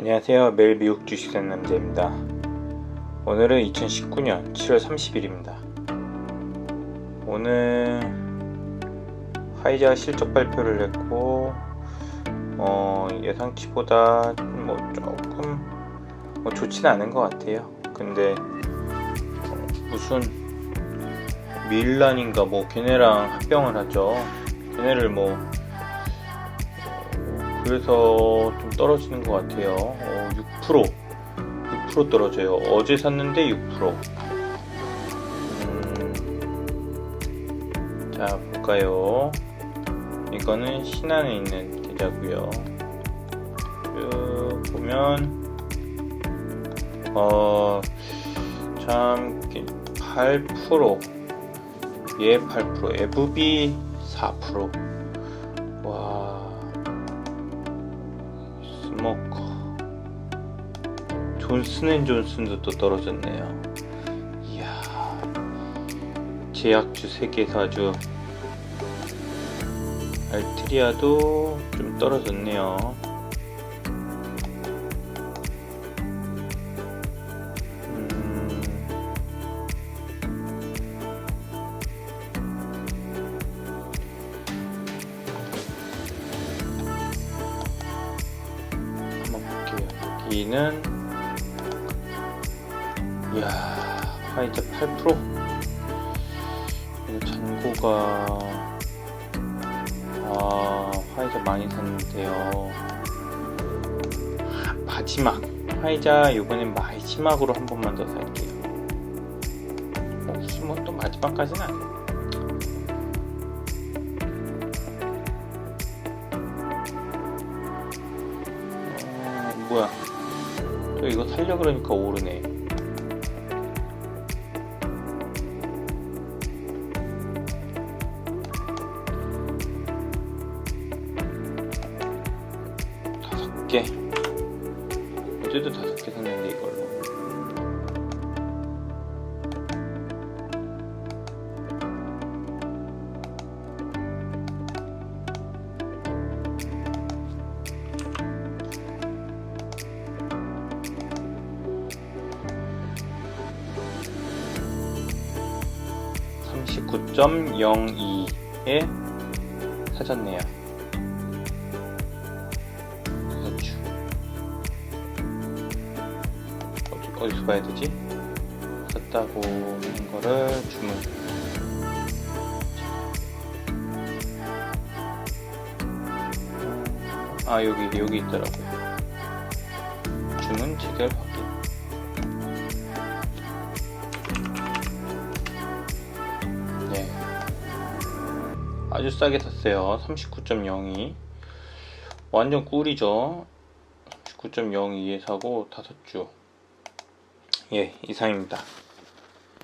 안녕하세요. 매일 미국 주식 사는 남자입니다. 오늘은 2019년 7월 30일입니다. 오늘 화이자 실적 발표를 했고 어, 예상치보다 뭐 조금 뭐 좋지는 않은 것 같아요. 근데 어, 무슨 밀란인가 뭐 걔네랑 합병을 하죠. 걔네를 뭐 그래서 좀 떨어지는 것 같아요. 어, 6% 6% 떨어져요. 어제 샀는데 6%. 음, 자 볼까요? 이거는 신안에 있는 계좌고요. 쭉 보면 어참 8%, 얘 8%, FB 4%. 존슨앤존슨도 또 떨어졌네요. 이야 제약주 세계에서 아주. 알트리아도 좀 떨어졌네요. 음. 여기는 이야 화이자 8% 이거 잔고가 아 화이자 많이 샀는데요. 아, 마지막 화이자 이번엔 마지막으로 한 번만 더 살게요. 혹시 뭐 또 마지막까지는 아니에요. 어, 뭐야. 또 이거 살려 그러니까 오르네 개 어제도 다섯 개 샀는데 이걸로 삼십구 점 영이에 사졌네요. 어디, 어디서 봐야 되지? 샀다고 하는 거를 주문. 아 여기 여기 있더라고요. 주문 체결 확인. 네. 아주 싸게 샀어요. 39.02. 완전 꿀이죠. 39.02에 사고 다섯 주. 예, 이상입니다.